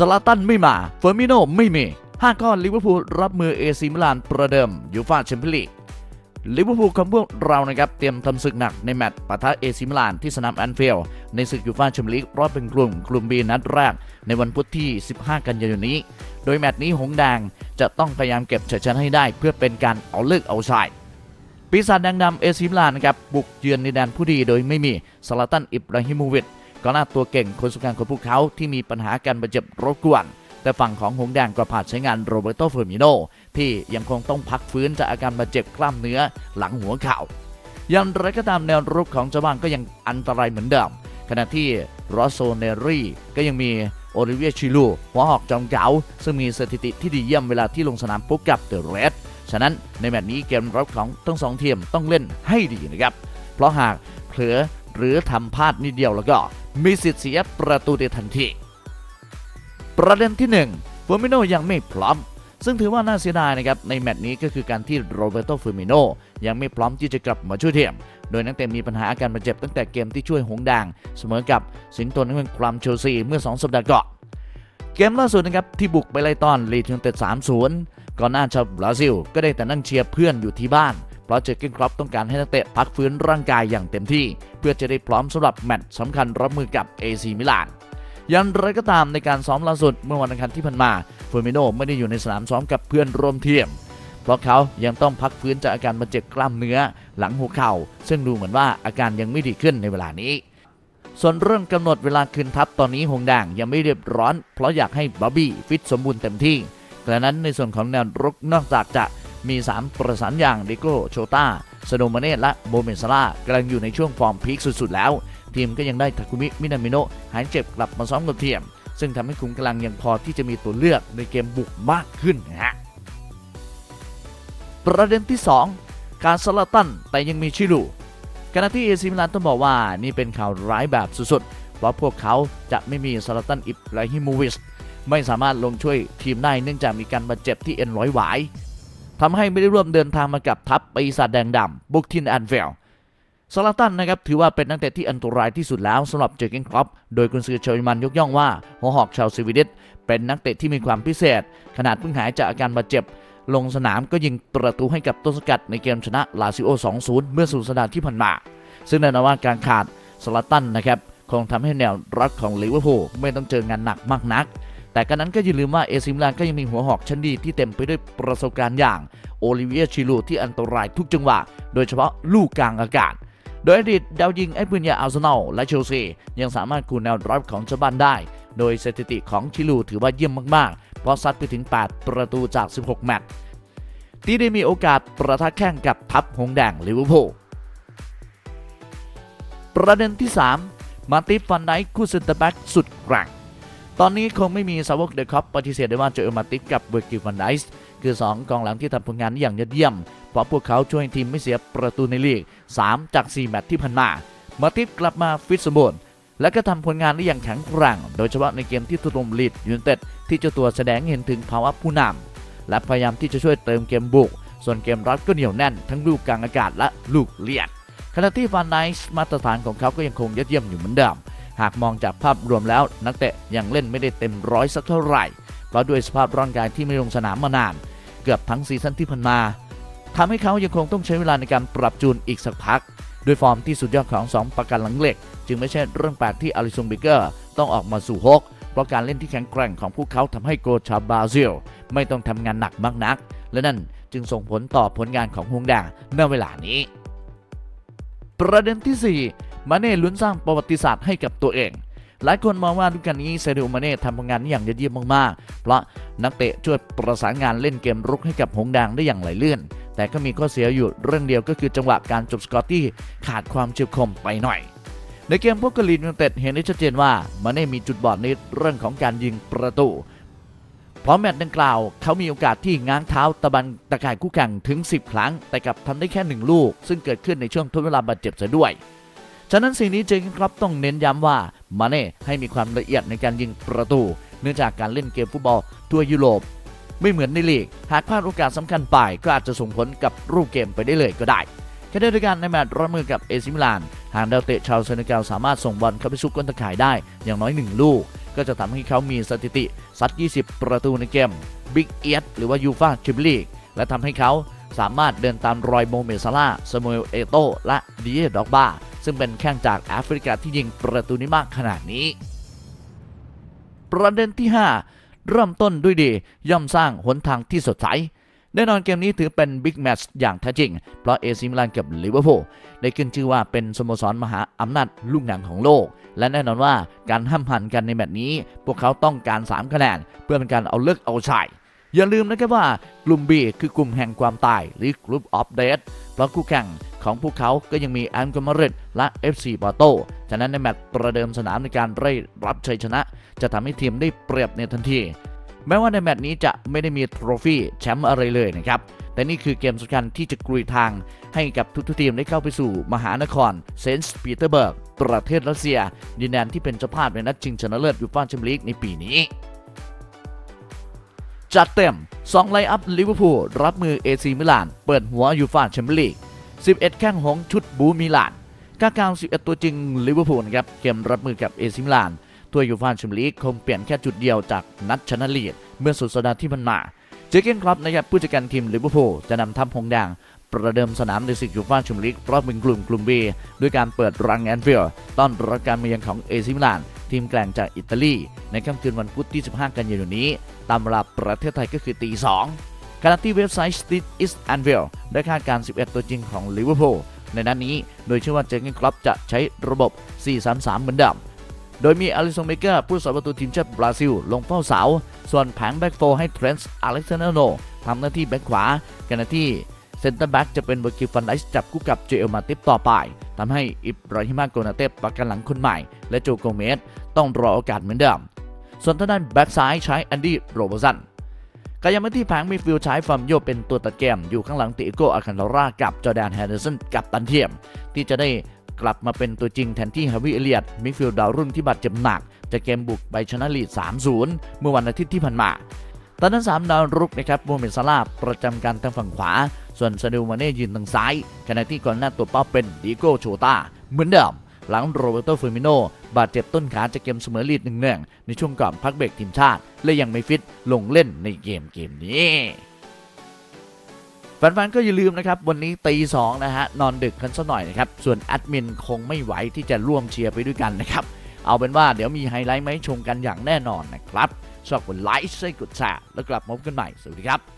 สลาตันไม่มา เฟอร์มิโนไม่มีห้าก้อนลิเวอร์พูลรับมือเอซิมิลานประเดิมยูฟาแชมเปี้ยนลีกลิเวอร์พูลของพวกเรานะครับเตรียมทำศึกหนักในแมตช์ปะทะเอซิมิลานที่สนามแอนฟิลด์ในศึกยูฟ่าแชมเปี้ยนลีกรอบเป็นกลุ่มกลุ่มบีนัดแรก ในวันพุธที่ 15 กันยายนนี้ โดยแมตช์นี้หงแดงจะต้องพยายามเก็บชัยชนะให้ได้ เพื่อเป็นการเอาเลิกเอาชัยปีศาจแดงดำเอซิมิลานนะครับบุกเยือนในแดนผู้ดีโดยไม่มีสลาตันอิบราฮิโมวิช กองหน้าตัวเก่งคนสุดการของพวกเขาที่มีปัญหาการบาดเจ็บรบกวน แต่ฝั่งของหงส์แดงก็ผ่านใช้งานโรเบโตเฟอร์มิโนที่ยังคงต้องพักฟื้นจากอาการบาดเจ็บกล้ามเนื้อหลังหัวเข่าอย่างไรก็ตามแนวรุกของเจ้าบ้านก็ยังอันตรายเหมือนเดิมขณะที่รอสโซเนรี่ก็ยังมีโอลิเวียชิลูหัวหอกจอมเก๋าซึ่งมีสถิติที่ดีเยี่ยมเวลาที่ลงสนามพบกับเดอะเรดฉะนั้นในแมตช์นี้เกมรับของทั้งสองทีมต้องเล่นให้ดีนะครับ เพราะหากเผลอ หรือทำพลาดนิดเดียวแล้วก็ มีสิทธิ์เสียประตูได้ทันที ประเด็นที่1เฟอร์มิโนยังไม่พร้อม ซึ่งถือว่าน่าเสียดายนะครับในแมตช์นี้ก็คือการที่โรเบโตเฟอร์มิโนยังไม่พร้อมที่จะกลับมาช่วยทีมโดยนักเตะมีปัญหาอาการบาดเจ็บตั้งแต่เกมที่ช่วยหงส์แดงเสมอกับสิงโตนเมืองคลัมเชลซีเมื่อ 2 สัปดาห์ก่อนเกมล่าสุดนะครับที่บุกไปไล่ต้อนลีดยูไนเต็ด3-0ก่อนหน้าชาวบราซิล ก็ได้แต่นั่งเชียร์เพื่อนอยู่ที่บ้าน เพราะเจอร์เกนครอปต้องการให้นักเตะพักฟื้นร่างกายอย่างเต็มที่ เพื่อจะได้พร้อมสำหรับแมตช์สำคัญรับมือกับเอซีมิลานย่างไรก็ตามในการซ้อมล่าสุดเมื่อวันอังคารที่ผ่านมาเฟอร์มิโนไม่ได้อยู่ในสนามซ้อมกับเพื่อนร่วมทีมเพราะเขายังต้องพักฟื้นจากอาการบาดเจ็บกล้ามเนื้อ หลังหัวเข่า ซึ่งดูเหมือนว่าอาการยังไม่ดีขึ้นในเวลานี้ ส่วนเรื่องกำหนดเวลาคืนทัพตอนนี้หงแดงยังไม่เรียบร้อน เพราะอยากให้บ๊อบบี้ฟิตสมบูรณ์เต็มที่ดังนั้นในส่วนของแนวรุกนอกจากจะ มี 3 ประสานอย่างดิโก้โชตาสโนมาเน่และโบเมนซาร่ากำลังอยู่ในช่วงฟอร์มพีคสุดๆแล้ว ทีมก็ยังได้ทาคุมิ มินามิโนะหายเจ็บกลับมาซ้อมกับทียม ซึ่งทำให้คุมกำลังยังพอที่จะมีตัวเลือกในเกมบุกมากขึ้นนะฮะประเด็นที่ 2 การสลัตันแต่ยังมีชิลูขณะที่เอซิมิลานต้องบอกว่านี่เป็นข่าวร้ายแบบสุดๆ เพราะพวกเขาจะไม่มีสลัดตันอิบราฮิโมวิชไม่สามารถลงช่วยทีมได้เนื่องจากมีการบาดเจ็บที่เอ็นร้อยหวาย ทำให้ไม่ได้ร่วมเดินทางมากับทัพปีศาจแดงดำบุกทินแอนเฟลสลัดตันนะครับถือว่าเป็นนักเตะที่อันตรายที่สุดแล้วสำหรับเจอร์เกนครอปโดยกุนซือเชอรมันยกย่องว่าหัวหอกชาวสวีเดนเป็นนักเตะที่มีความพิเศษ ขนาดเพิ่งหายจากอาการบาดเจ็บ ลงสนามก็ยิงประตูให้กับต้นสกัดในเกมชนะลาซิโอ 2-0 เมื่อสุดสัปดาห์ที่ผ่านมา ซึ่งแน่นอนว่าการขาดสลัตตันนะครับคงทำให้แนวรับของลิเวอร์พูลไม่ต้องเจองานหนักมากนัก แต่กันนั้นก็อย่าลืมว่าเอซิมิลานก็ยังมีหัวหอกชั้นดีที่เต็มไปด้วยประสบการณ์อย่างโอลิเวียชิลูที่อันตรายทุกจังหวะ โดยเฉพาะลูกกลางอากาศ โดยอดีตดาวยิงไอ้ปืนยาอาร์เซนอลและเชลซียังสามารถคูแนวรับของเจ้าบ้านได้ โดยสถิติของชิลูถือว่าเยี่ยมมากๆ เพราะซัดไปถึง 8 ประตูจาก 16 แมตช์ที่ได้มีโอกาสประทะแข่งกับทัพหงแดงลิเวอร์พูลประเด็นที่ 3 มาติฟันได้คู่เซนเตอร์แบ็กสุดแกร่ง ตอนนี้คงไม่มีสาวกเดอะคอปปฏิเสธได้ว่าโจเอลมาติฟกับเวอร์กิลฟันไดส์คือ 2 กองหลังที่ทำผลงานได้อย่างยอดเยี่ยม เพราะพวกเขาช่วยทีมไม่เสียประตูในลีก 3 จาก 4 แมตช์ที่ผ่านมา มาติฟกลับมาฟิตสมบูรณ์และก็ทำผลงานได้อย่างแข็งแกร่ง โดยเฉพาะในเกมที่ถล่มลีดยูนเต็ดที่เจ้าตัวแสดงเห็นถึงภาวะผู้นำและพยายามที่จะช่วยเติมเกมบุก ส่วนเกมรับก็เหนียวแน่น ทั้งลูกกลางอากาศและลูกเลียดขณะที่ฟานไนส์มาตรฐานของเขาก็ยังคงยอดเยี่ยมอยู่เหมือนเดิม หากมองจากภาพรวมแล้ว นักเตะยังเล่นไม่ได้เต็มร้อยสักเท่าไหร่ เพราะด้วยสภาพร่างกายที่ไม่ลงสนามมานาน เกือบทั้งซีซั่นที่ผ่านมาทำให้เขายังคงต้องใช้เวลาในการปรับจูนอีกสักพัก ด้วยฟอร์มที่สุดยอดของ 2 ประกันหลังเหล็ก จึงไม่ใช่เรื่องแปลกที่อาริซงบิเกอร์ต้องออกมาสู่ฮกเพราะการเล่นที่แข็งแกร่งของพวกเขาทำให้โกชาบราซิลไม่ต้องทำงานหนักมากนัก และนั่นจึงส่งผลต่อผลงานของฮวงดงในเวลานี้ ประเด็นที่ 4 มาเน่ลุ้นสร้างประวัติศาสตร์ให้กับตัวเอง หลายคนมองว่าฤดูกาลนี้เซเดโอมาเน่ทำผลงานได้อย่างยอดเยี่ยมมากๆ เพราะนักเตะช่วยประสานงานเล่นเกมรุกให้กับหงแดงได้อย่างไหลลื่น แต่ก็มีข้อเสียอยู่เรื่องเดียวก็คือจังหวะการจบสกอร์ที่ขาดความเฉียบคมไปหน่อยในเกมพวกกบลีดยูเต็ดเห็นได้ชัดเจนว่ามาเน่มีจุดบอดในเรื่องของการยิงประตู เพราะแมตช์ดังกล่าว เขามีโอกาสที่ง้างเท้าตะบันตะข่ายคู่แข่งถึง 10 ครั้ง แต่กลับทำได้แค่หนึ่งลูก ซึ่งเกิดขึ้นในช่วงทดเวลาบาดเจ็บเสียด้วย ฉะนั้นสิ่งนี้เจอร์เกนครอปต้องเน้นย้ำว่ามาเน่ให้มีความละเอียดในการยิงประตู เนื่องจากการเล่นเกมฟุตบอลทั่วยุโรปไม่เหมือนในลีก หากพลาดโอกาสสำคัญไปก็อาจจะส่งผลกับรูปเกมไปได้เลยก็ได้แค่เดียวกันในแมตช์รับมือกับเอซิมิลาน หากดาวเตะชาวเซเนกัลสามารถส่งบอลเข้าไปซุกก้นตะข่ายได้อย่างน้อยหนึ่งลูก ก็จะทำให้เขามีสถิติซัด 20 ประตูในเกม Big เอียหรือว่ายูฟาแชมเปี้ยนลีก และทำให้เขาสามารถเดินตามรอยโมเมซาลาสมูเอลเอโตและดีเอด็อกบา ซึ่งเป็นแข้งจากแอฟริกาที่ยิงประตูนี้มากขนาดนี้ ประเด็นที่ 5 เริ่มต้นด้วยดี ย่อมสร้างหนทางที่สดใสแน่นอนเกมนี้ถือเป็นบิ๊กแมตช์อย่างแท้จริง เพราะเอซิมิลานกับลิเวอร์พูลได้ขึ้นชื่อว่าเป็นสโมสรมหาอำนาจลูกหนังของโลก และแน่นอนว่าการห้ามหันกันในแมตช์นี้ พวกเขาต้องการ 3 คะแนนเพื่อเป็นการเอาเลิกเอาชัย อย่าลืมนะครับว่ากลุ่ม B คือกลุ่มแห่งความตายหรือกลุ่มออฟเดทเพราะคู่แข่งของพวกเขาก็ยังมีแอนกอมาริดและ FC ปอโต ฉะนั้นในแมตช์ประเดิมสนามในการไล่รับชัยชนะ จะทำให้ทีมได้เปรียบในทันที แม้ว่าในแมตช์นี้จะไม่ได้มีทรฟี่แชมป์อะไรเลยนะครับ แต่นี่คือเกมสำคัญที่จะกลุยทางให้กับทุกๆทีมได้เข้าไปสู่มหานครเซนต์ปีเตอร์เบิร์กประเทศรัสเซียดินแดนที่เป็นเจ้าภาพในนัดชิงชนะเลิศยูฟ่าแชมเปี้ยนลีกในปีนี้ จัดเต็ม 2 ไลน์อัพลิเวอร์พูลรับมือเอซีมิลาน เปิดหัวยูฟ่าแชมเปี้ยนลีก 11 แข้งหงชุดบูมิลานก้ากาว11 ตัวจริงลิเวอร์พูลนะครับเกมรับมือกับเอซิมิลานทัวยูฟ่าแชมเปี้ยนลีกคงเปลี่ยนแค่จุดเดียวจากนัดชนะลีดเมื่อสุดสัปดาห์ที่มันมาเจเกนคลับนะครับผู้จัดการทีมลิเวอร์พูลจะนำทัพหงแดงประเดิมสนามในศึกยูฟ่าแชมเปี้ยนลีกรอบเป็นกลุ่มกลุ่ม B ด้วยการเปิดรังแอนฟิลด์ต้อนรับการมาเยือนของเอซิมิลาน ทีมแกร่งจากอิตาลีในค่ำคืนวันพุธที่ 15 กันยายนนี้ ตามเวลาประเทศไทยก็คือตี2ขณะที่เว็บไซต์ Street is Anvil ได้คาดการณ์11 ตัวจริงของลิเวอร์พูลในนัดนนี้โดยเชื่อว่าเจอร์เกนคลับจะใช้ระบบ 4-3-3 เหมือนเดิมโดยมีอลิซงเมเกอร์ผู้สาประตูทีมชาติบราซิล ลงเฝ้าเสา ส่วนแผงแบ็กโฟร์ให้เทรนส์อเล็กซานเดโนทำหน้าที่แบ็กขวาขณะที่เซนเตอร์แบ็กจะเป็นเวอร์กิฟันไดส์จับคู่กับเจเอลมาติฟต่อไป ทำให้อิบราฮิมาโกนาเตปประกันหลังคนใหม่ และโจโกเมสต้องรอโอกาสเหมือนเดิม ส่วนทางด้านแบ็กซ้ายใช้แอนดี้โรเบอร์สันกายามาที่แผงมีฟิลใช้ฟาร์มโยเป็นตัวตัดเกม อยู่ข้างหลังติโกอาคันโดรากับจอแดนแฮนเดอร์สันกับตันเทียม ที่จะได้กลับมาเป็นตัวจริงแทนที่ฮาวิเอเลียตมิดฟิลด์ดาวรุ่งที่บาดเจ็บหนักจากเกมบุกไปชนะลีด 3-0 เมื่อวันอาทิตย์ที่ผ่านมา ตอนนั้น3ดาวรุกนะครับโมเมนซาลาประจำการทางฝั่งขวา ส่วนซาดิโอมาเน่ยืนทางซ้าย ขณะที่ก่อนหน้าตัวเป้าเป็นดิโก้โชตาเหมือนเดิมหลังโรเบโตเฟอร์มิโนบาดเจ็บต้นขาจากเกมเสมอลีดหนึ่งเนื่องในช่วงก่อนพักเบรกทีมชาติ และยังไม่ฟิตลงเล่นในเกมเกมนี้แฟนๆก็อย่าลืมนะครับ วันนี้ตีสองนะฮะ นอนดึกกันสักหน่อยนะครับ ส่วนแอดมินคงไม่ไหวที่จะร่วมเชียร์ไปด้วยกันนะครับ เอาเป็นว่าเดี๋ยวมีไฮไลท์มาให้ชมกันอย่างแน่นอนนะครับชอบกดไลค์ช่วยกดแชร์แล้วกลับมาพบกันใหม่สวัสดีครับ